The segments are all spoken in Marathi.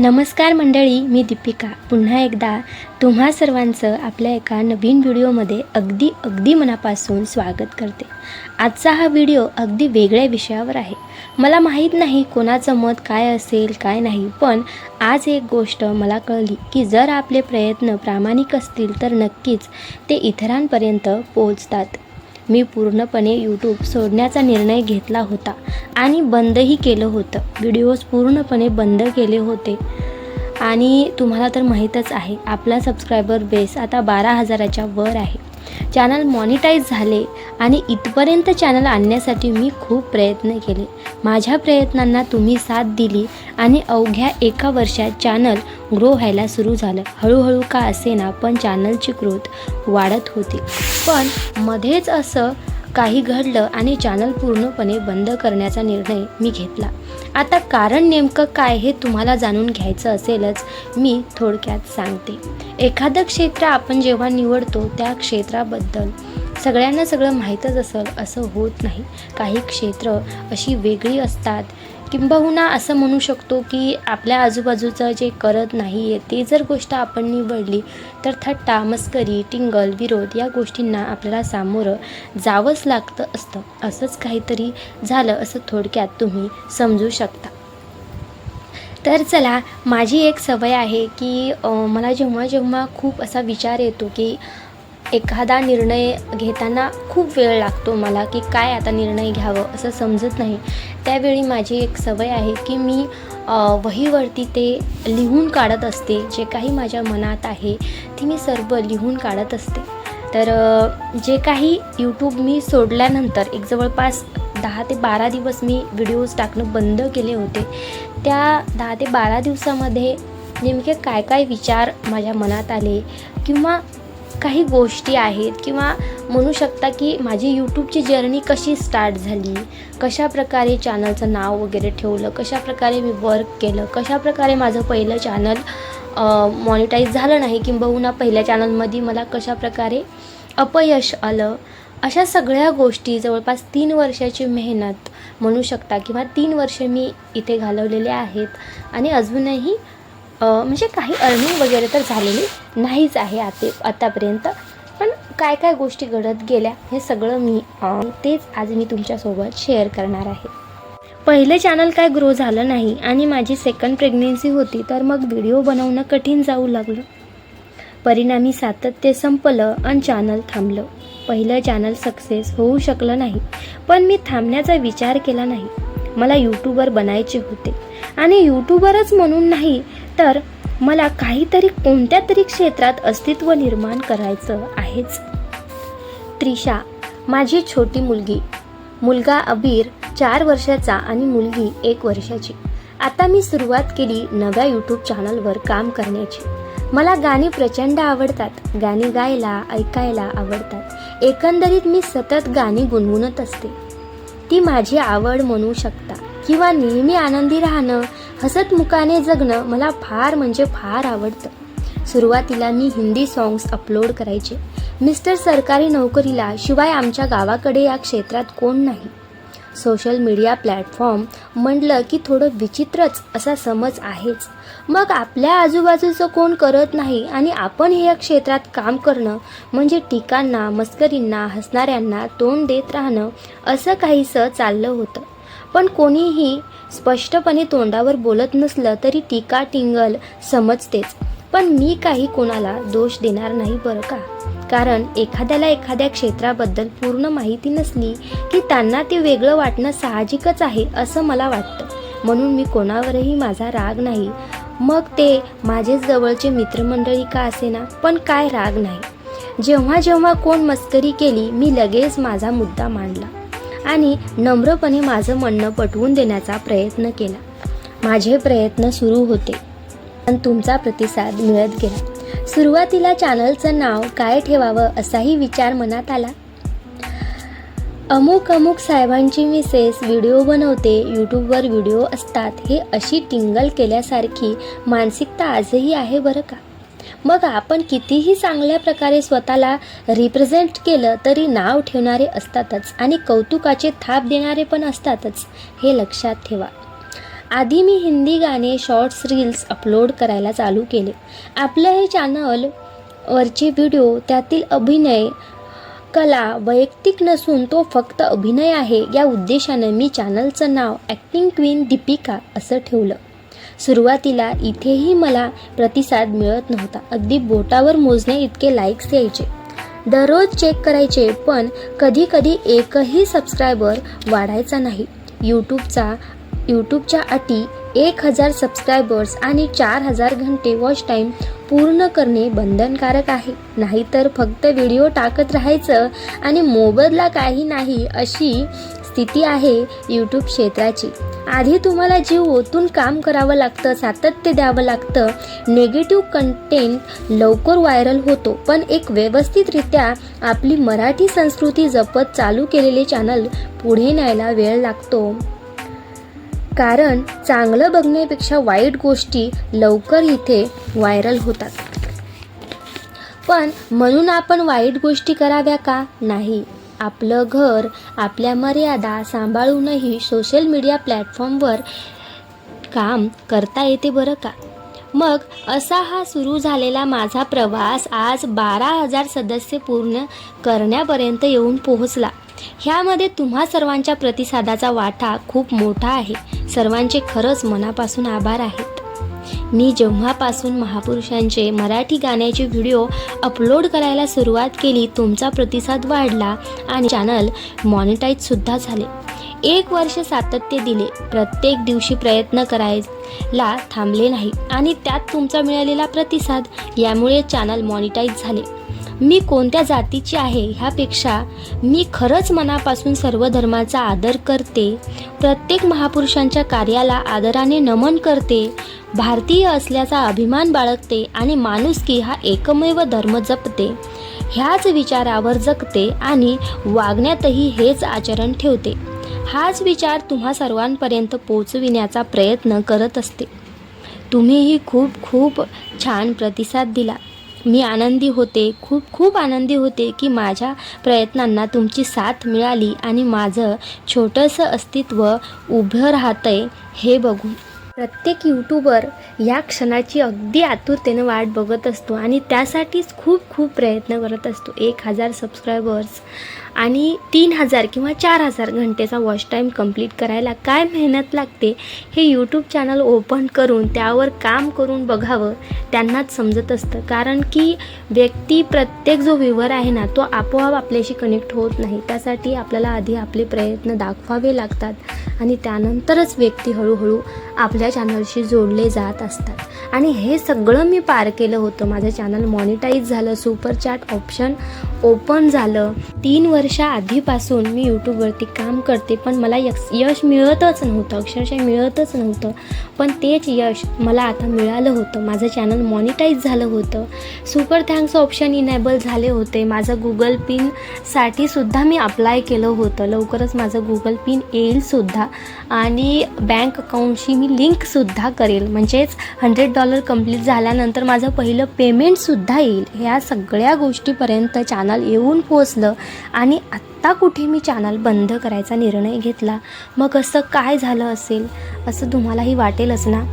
नमस्कार मंडळी मी दीपिका. पुन्हा एकदा तुम्हा सर्वांचं आपल्या एका नवीन व्हिडिओमध्ये अगदी अगदी मनापासून स्वागत करते. आजचा हा व्हिडिओ अगदी वेगळ्या विषयावर आहे. मला माहीत नाही कोणाचं मत काय असेल काय नाही पण आज एक गोष्ट मला कळली की जर आपले प्रयत्न प्रामाणिक असतील तर नक्कीच ते इतरांपर्यंत पोहोचतात. मी पूर्णपणे यूट्यूब सोडण्याचा निर्णय घेतला होता आणि बंदही केलं होतं. व्हिडिओज पूर्णपणे बंद केले होते. आणि तुम्हाला तर माहीतच आहे आपला सबस्क्रायबर बेस आता बारा हजाराच्या वर आहे. चॅनल मॉनिटाईज झाले आणि इथपर्यंत चॅनल आणण्यासाठी मी खूप प्रयत्न केले. माझ्या प्रयत्नांना तुम्ही साथ दिली आणि अवघ्या एका वर्षात चॅनल ग्रो व्हायला सुरू झालं. हळूहळू का असेना पण चॅनलची ग्रोथ वाढत होती. पण मध्येच असं काही घडलं आणि चॅनल पूर्णपणे बंद करण्याचा निर्णय मी घेतला. आता कारण नेमकं काय हे तुम्हाला जाणून घ्यायचं असेलच मी थोडक्यात सांगते. एखादं क्षेत्र आपण जेव्हा निवडतो त्या क्षेत्राबद्दल सगळ्यांना सगळं माहीतच असेल असं होत नाही. काही क्षेत्र अशी वेगळी असतात किंबहुना असं म्हणू शकतो की आपल्या आजूबाजूचं जे करत नाही आहे ते जर गोष्ट आपण निवडली तर थट्टा मस्करी टिंगल विरोध या गोष्टींना आपल्याला सामोरं जावंच लागतं असतं. असंच काहीतरी झालं असं थोडक्यात तुम्ही समजू शकता. तर चला माझी एक सवय आहे की मला जेव्हा जेव्हा खूप असा विचार येतो की एखादा निर्णय घेताना खूप वेळ लागतो मला की काय आता निर्णय घ्यावं असं समजत नाही. त्यावेळी माझी एक सवय आहे की मी वहीवरती ते लिहून काढत असते. जे काही माझ्या मनात आहे ती मी सर्व लिहून काढत असते. तर जे काही यूट्यूब मी सोडल्यानंतर एक जवळपास दहा ते बारा दिवस मी व्हिडिओज टाकणं बंद केले होते. त्या दहा ते बारा दिवसामध्ये नेमके काय काय विचार माझ्या मनात आले किंवा काही गोष्टी आहेत किंवा म्हणू शकता की माझी यूट्यूबची जर्नी कशी स्टार्ट झाली कशा प्रकारे चॅनलचं नाव वगैरे ठेवलं कशा प्रकारे मी वर्क केलं कशा प्रकारे माझं पहिलं चॅनल मॉनिटाईज झालं नाही किंबहुना पहिल्या चॅनलमध्ये मला कशा प्रकारे अपयश आलं अशा सगळ्या गोष्टी जवळपास तीन वर्षाची मेहनत म्हणू शकता किंवा तीन वर्ष मी इथे घालवलेले आहेत. आणि अजूनही म्हणजे काही अर्निंग वगैरे तर झालेली नाहीच आहे आते आतापर्यंत. पण काय काय गोष्टी घडत गेल्या हे सगळं मी तेच आज मी तुमच्यासोबत शेअर करणार आहे. पहिलं चॅनल काय ग्रो झालं नाही आणि माझी सेकंड प्रेग्नेन्सी होती तर मग व्हिडिओ बनवणं कठीण जाऊ लागलं. परिणामी सातत्य संपलं आणि चॅनल थांबलं. पहिलं चॅनल सक्सेस होऊ शकलं नाही. पण मी थांबण्याचा विचार केला नाही. मला यूट्यूबर बनायचे होते. आणि यूट्यूबरच म्हणून नाही तर मला काहीतरी कोणत्या तरी क्षेत्रात अस्तित्व निर्माण करायचं आहेच. त्रिशा माझी छोटी मुलगी. मुलगा अबीर चार वर्षाचा आणि मुलगी एक वर्षाची. आता मी सुरुवात केली नव्या यूट्यूब चॅनलवर काम करण्याची. मला गाणी प्रचंड आवडतात. गाणी गायला ऐकायला आवडतात. एकंदरीत मी सतत गाणी गुणगुणत असते. ती माझी आवड म्हणू शकता. किंवा नेहमी आनंदी राहणं हसतमुखाने जगणं मला फार म्हणजे फार आवडतं. सुरुवातीला मी हिंदी सॉंग्स अपलोड करायचे. मिस्टर सरकारी नोकरीला शिवाय आमच्या गावाकडे या क्षेत्रात कोण नाही. सोशल मीडिया प्लॅटफॉर्म म्हटलं की थोडं विचित्रच असा समज आहेच. मग आपल्या आजूबाजूचं कोण करत नाही आणि आपण हे या क्षेत्रात काम करणं म्हणजे टीकांना मस्करींना हसणाऱ्यांना तोंड देत राहणं असं काहीसं चाललं होतं. पण कोणीही स्पष्टपणे तोंडावर बोलत नसलं तरी टीका टिंगल समजतेच. पण मी काही कोणाला दोष देणार नाही बरं का? कारण एखाद्याला एखाद्या क्षेत्राबद्दल पूर्ण माहिती नसली की त्यांना ते वेगळं वाटणं साहजिकच आहे असं मला वाटतं. म्हणून मी कोणावरही माझा राग नाही. मग ते माझे जवळचे मित्रमंडळी का असेना? पण काय राग नाही. जेव्हा जेव्हा कोण मस्करी केली मी लगेच माझा मुद्दा मांडला आणि नम्रपणे माझं म्हणणं पटवून देण्याचा प्रयत्न केला. माझे प्रयत्न सुरू होते. पण तुमचा प्रतिसाद मिळत गेला. सुरुवातीला चॅनलचं नाव काय ठेवावं असाही विचार मनात आला. अमुक अमुक साहेबांची मिसेस व्हिडिओ बनवते यूट्यूबवर व्हिडिओ असतात हे अशी टिंगल केल्यासारखी मानसिकता आजही आहे बरं का? मग आपण कितीही चांगल्या प्रकारे स्वतःला रिप्रेझेंट केलं तरी नाव ठेवणारे असतातच आणि कौतुकाचे थाप देणारे पण असतातच हे लक्षात ठेवा. आधी मी हिंदी गाणे शॉर्ट्स रील्स अपलोड करायला चालू केले. आपलं हे चॅनल वरचे व्हिडिओ त्यातील अभिनय कला वैयक्तिक नसून तो फक्त अभिनय आहे. या उद्देशानं मी चॅनलचं नाव ॲक्टिंग क्वीन दीपिका असं ठेवलं. सुरुवातीला इथेही मला प्रतिसाद मिळत नव्हता. अगदी बोटावर मोजणे इतके लाईक्स यायचे. दररोज चेक करायचे पण कधी कधी एकही सबस्क्रायबर वाढायचा नाही. यूट्यूबचा यूट्यूबच्या अटी एक हजार सबस्क्रायबर्स आणि चार हजार घंटे वॉच टाईम पूर्ण करणे बंधनकारक आहे. नाहीतर फक्त व्हिडिओ टाकत राहायचं आणि मोबदला काही नाही अशी स्थिती आहे यूट्यूब क्षेत्राची. आधी तुम्हाला जीव ओतून काम करावं लागतं सातत्य द्यावं लागतं. नेगेटिव्ह कंटेंट लवकर व्हायरल होतो पण एक व्यवस्थितरित्या आपली मराठी संस्कृती जपत चालू केलेले चॅनल पुढे न्यायला वेळ लागतो. कारण चांगलं बघण्यापेक्षा वाईट गोष्टी लवकर इथे व्हायरल होतात. पण म्हणून आपण वाईट गोष्टी कराव्या का? नाही. आपलं घर आपल्या मर्यादा सांभाळूनही सोशल मीडिया प्लॅटफॉर्मवर काम करता येते बरं का? मग असा हा सुरू झालेला माझा प्रवास आज बारा हजार सदस्य पूर्ण करण्यापर्यंत येऊन पोहोचला. ह्यामध्ये तुम्हा सर्वांच्या प्रतिसादाचा वाटा खूप मोठा आहे. सर्वांचे खरंच मनापासून आभार आहेत. मी जेव्हापासून महापुरुषांचे मराठी गाण्याचे व्हिडिओ अपलोड करायला सुरुवात केली तुमचा प्रतिसाद वाढला आणि चॅनल मॉनिटाईजसुद्धा झाले. एक वर्ष सातत्य दिले. प्रत्येक दिवशी प्रयत्न करायला थांबले नाही आणि त्यात तुमचा मिळालेला प्रतिसाद यामुळे चॅनल मॉनिटाईज झाले. मी कोणत्या जातीची आहे ह्यापेक्षा मी खरंच मनापासून सर्व धर्माचा आदर करते प्रत्येक महापुरुषांच्या कार्याला आदराने नमन करते भारतीय असल्याचा अभिमान बाळगते आणि माणुसकी हा एकमेव धर्म जपते. ह्याच विचारावर जगते आणि वागण्यातही हेच आचरण ठेवते. हाच विचार तुम्हा सर्वांपर्यंत पोचविण्याचा प्रयत्न करत असते. तुम्हीही खूप खूप छान प्रतिसाद दिला. मी आनंदी होते खूप खूप आनंदी होते की माझ्या प्रयत्नांना तुमची साथ मिळाली आणि माझं छोटंसं अस्तित्व उभं राहतंय हे बघून. प्रत्येक यूट्यूबर या क्षणाची अगदी आतुरतेनं वाट बघत असतो आणि त्यासाठीच खूप खूप प्रयत्न करत असतो. एक हजार सबस्क्रायबर्स आणि तीन हजार किंवा चार हजार घंटेचा वॉच टाईम कंप्लीट करायला काय मेहनत लागते हे यूट्यूब चॅनल ओपन करून त्यावर काम करून बघावं त्यांनाच समजत असतं. कारण की व्यक्ती प्रत्येक जो व्ह्युअर आहे ना तो आपोआप आपल्याशी कनेक्ट होत नाही. त्यासाठी आपल्याला आधी आपले प्रयत्न दाखवावे लागतात आणि त्यानंतरच व्यक्ती हळूहळू आपल्या चॅनलशी जोडले जात असतात. आणि हे सगळं मी पार केलं होतं. माझं चॅनल मॉनिटाईज झालं सुपर चॅट ऑप्शन ओपन झालं. तीन वर्षाआधीपासून मी यूट्यूबवरती काम करते पण मला यश यश मिळतच नव्हतं. अक्षरशः मिळतच नव्हतं. पण तेच यश मला आता मिळालं होतं. माझं चॅनल मॉनिटाईज झालं होतं. सुपर थँक्स ऑप्शन इनेबल झाले होते. माझं गुगल पिनसाठी सुद्धा मी अप्लाय केलं होतं. लवकरच माझं गुगल पिन येईलसुद्धा आणि बँक अकाउंटशी मी लिंक लिंकसुद्धा करेल. म्हणजेच हंड्रेड डॉलर कंप्लीट झाल्यानंतर माझं पहिलं पेमेंटसुद्धा येईल. ह्या सगळ्या गोष्टीपर्यंत चॅनल येऊन पोचलं आणि आत्ता कुठे मी चॅनल बंद करायचा निर्णय घेतला? मग असं काय झालं असेल? असं तुम्हालाही वाटेलच ना?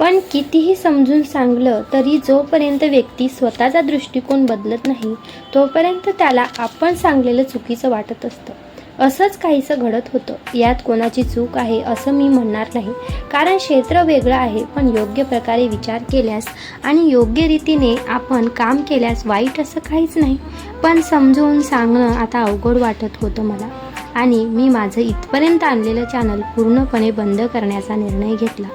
पण कितीही समजून सांगलं तरी जोपर्यंत व्यक्ती स्वतःचा दृष्टिकोन बदलत नाही तोपर्यंत त्याला आपण सांगलेलं चुकीचं वाटत असतं. असंच काहीसं घडत होतं. यात कोणाची चूक आहे असं मी म्हणणार नाही. कारण क्षेत्र वेगळं आहे पण योग्य प्रकारे विचार केल्यास आणि योग्य रीतीने आपण काम केल्यास वाईट असं काहीच नाही. पण समजून सांगणं आता अवघड वाटत होतं मला. आणि मी माझं इथपर्यंत आणलेलं चॅनल पूर्णपणे बंद करण्याचा निर्णय घेतला.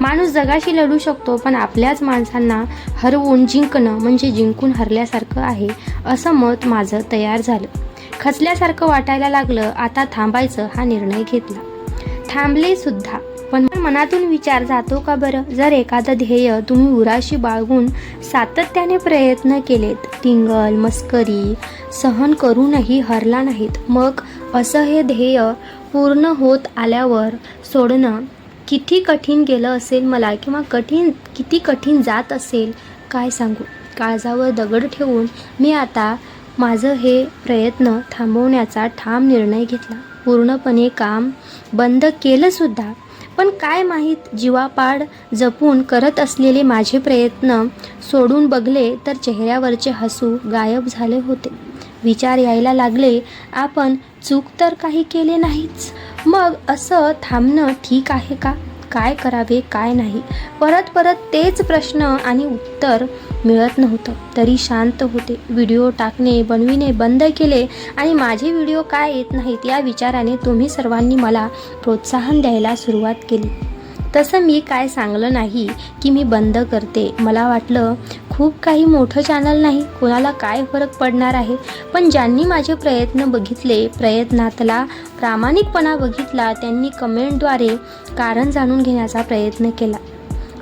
माणूस जगाशी लढू शकतो पण आपल्याच माणसांना हरवून जिंकणं म्हणजे जिंकून हरल्यासारखं आहे असं मत माझं तयार झालं. खचल्यासारखं वाटायला लागलं आता थांबायचं हा निर्णय घेतला. थांबले सुद्धा. पण मनातून विचार जातो का बरं? जर एखादं ध्येय तुम्ही उराशी बाळगून सातत्याने प्रयत्न केलेत टिंगल मस्करी सहन करूनही हरला नाहीत मग असं हे ध्येय पूर्ण होत आल्यावर सोडणं किती कठीण गेलं असेल मला किंवा कठीण किती कठीण जात असेल काय सांगू? काळजावर दगड ठेवून मी आता माझं हे प्रयत्न थांबवण्याचा ठाम निर्णय घेतला. पूर्णपणे काम बंद केलंसुद्धा पण काय माहीत जीवापाड जपून करत असलेले माझे प्रयत्न सोडून बघले तर चेहऱ्यावरचे हसू गायब झाले होते. विचार यायला लागले आपण चूक तर काही केले नाहीच. मग असं थांबणं ठीक आहे का? काय करावे काय नाही. परत परत तेच प्रश्न आणि उत्तर मिळत नव्हतं. तरी शांत होते. व्हिडिओ टाकणे बनविणे बंद केले आणि माझे व्हिडिओ काय येत नाहीत या विचाराने तुम्ही सर्वांनी मला प्रोत्साहन द्यायला सुरुवात केली. तसं मी काय सांगलं नाही की मी बंद करते. मला वाटलं खूप काही मोठं चॅनल नाही. कोणाला काय फरक पडणार आहे? पण ज्यांनी माझे प्रयत्न बघितले प्रयत्नातला प्रामाणिकपणा बघितला त्यांनी कमेंटद्वारे कारण जाणून घेण्याचा प्रयत्न केला.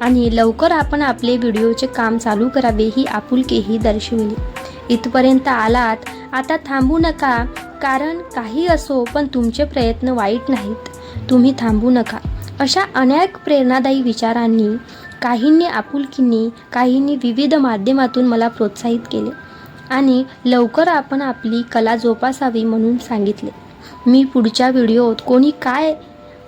आणि लवकर आपण आपले व्हिडिओचे काम चालू करावे ही आपुलकीही दर्शविली. इथपर्यंत आलात. आता थांबू नका कारण काही असो पण तुमचे प्रयत्न वाईट नाहीत. तुम्ही थांबू नका. अशा अनेक प्रेरणादायी विचारांनी काहींनी आपुलकींनी काहींनी विविध माध्यमातून मला प्रोत्साहित केले आणि लवकर आपण आपली कला जोपासावी म्हणून सांगितले. मी पुढच्या व्हिडिओत कोणी काय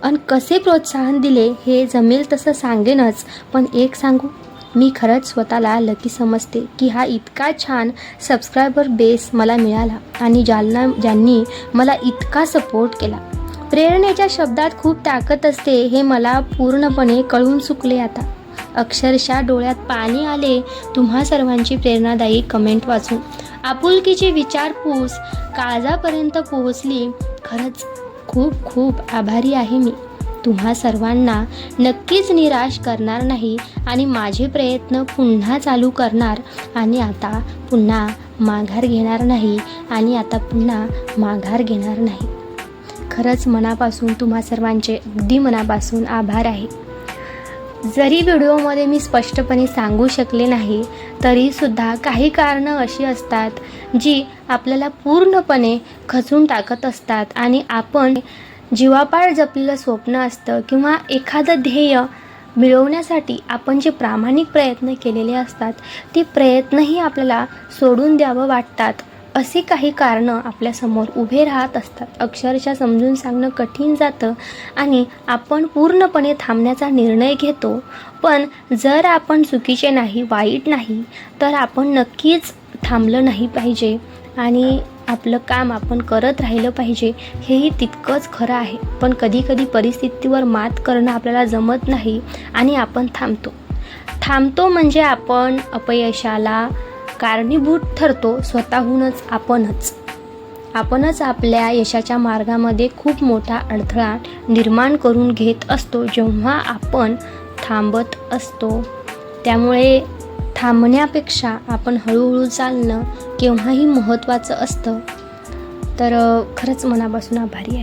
आणि कसे प्रोत्साहन दिले हे जमेल तसं सांगेनच पण एक सांगू मी खरंच स्वतःला लकी समजते की हा इतका छान सबस्क्रायबर बेस मला मिळाला आणि ज्यांना ज्यांनी मला इतका सपोर्ट केला. प्रेरणेच्या शब्दात खूप ताकद असते हे मला पूर्णपणे कळून चुकले आता. अक्षरशः डोळ्यात पाणी आले. तुम्हा सर्वांची प्रेरणादायी कमेंट वाचून आपुलकीची विचारपूस काळजापर्यंत पोहोचली. खरंच खूप खूप आभारी आहे मी. तुम्हा सर्वांना नक्कीच निराश करणार नाही आणि माझे प्रयत्न पुन्हा चालू करणार आणि आता पुन्हा माघार घेणार नाही आणि आता पुन्हा माघार घेणार नाही. खरंच मनापासून तुम्हा सर्वांचे अगदी मनापासून आभार आहे. जरी व्हिडिओमध्ये मी स्पष्टपणे सांगू शकले नाही तरीसुद्धा काही कारणं अशी असतात जी आपल्याला पूर्णपणे खचून टाकत असतात आणि आपण जीवापाळ जपलेलं स्वप्न असतं किंवा एखादं ध्येय मिळवण्यासाठी आपण जे प्रामाणिक प्रयत्न केलेले असतात ते प्रयत्नही आपल्याला सोडून द्यावं वाटतात. असे काही कारणं आपल्यासमोर उभे राहत असतात. अक्षरशः समजून सांगणं कठीण जातं आणि आपण पूर्णपणे थांबण्याचा निर्णय घेतो. पण जर आपण चुकीचे नाही वाईट नाही तर आपण नक्कीच थांबलं नाही पाहिजे आणि आपलं काम आपण करत राहिलं पाहिजे हेही तितकंच खरं आहे. पण कधीकधी परिस्थितीवर मात करणं आपल्याला जमत नाही आणि आपण थांबतो. थांबतो म्हणजे आपण अपयशाला कारणीभूत ठरतो स्वतःहूनच आपणच. आपणच आपल्या यशाच्या मार्गामध्ये खूप मोठा अडथळा निर्माण करून घेत असतो जेव्हा आपण थांबत असतो. त्यामुळे थांबण्यापेक्षा आपण हळूहळू चालणं केव्हाही महत्त्वाचं असतं. तर खरंच मनापासून आभारी आहे.